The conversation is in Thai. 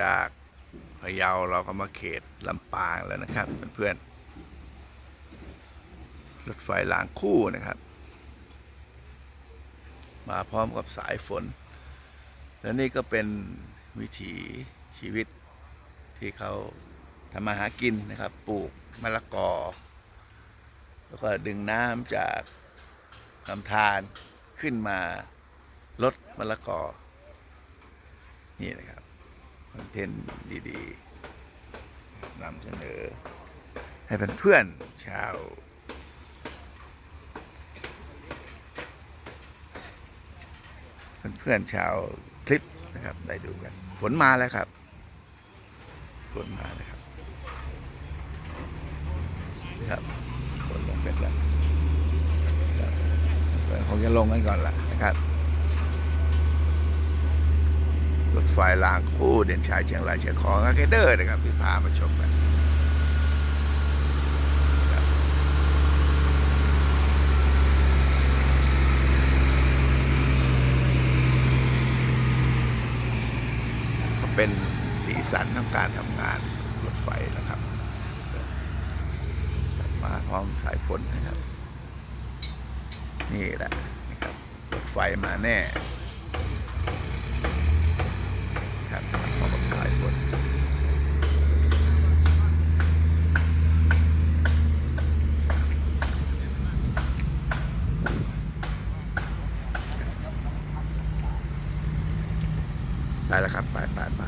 จากพะเยาเราก็มาเขตลำปางแล้วนะครับเพื่อนๆรถไฟรางคู่นะครับ มาพร้อมกับสายฝน และนี่ก็เป็นวิถีชีวิตที่เขาทำมาหากินนะครับ ปลูกมะละกอ แล้วก็ดึงน้ำจากลำธารขึ้นมาลดมะละกอ นี่นะครับ คอนเทนต์ดีๆนำเสนอ ให้เพื่อนๆชาวเพื่อนๆชาวคลิปนะครับ ได้ดูกัน ฝนมาแล้วครับ ฝนมาแล้วครับนะครับฝนลงเป็นแล้วครับเดี๋ยวคงจะลงกันก่อนละนะครับ รถ ไฟรางคู่เด่นชายเชียงรายเชียงของอาร์เคเดอร์นะครับที่พามาชมกันครับก็เป็นสีสันของการทำงานรถไฟนะครับ มาพร้อมสายฝนนะครับ นี่แหละนะครับรถไฟมาแน่ ไปแล้วครับ ไปไปไป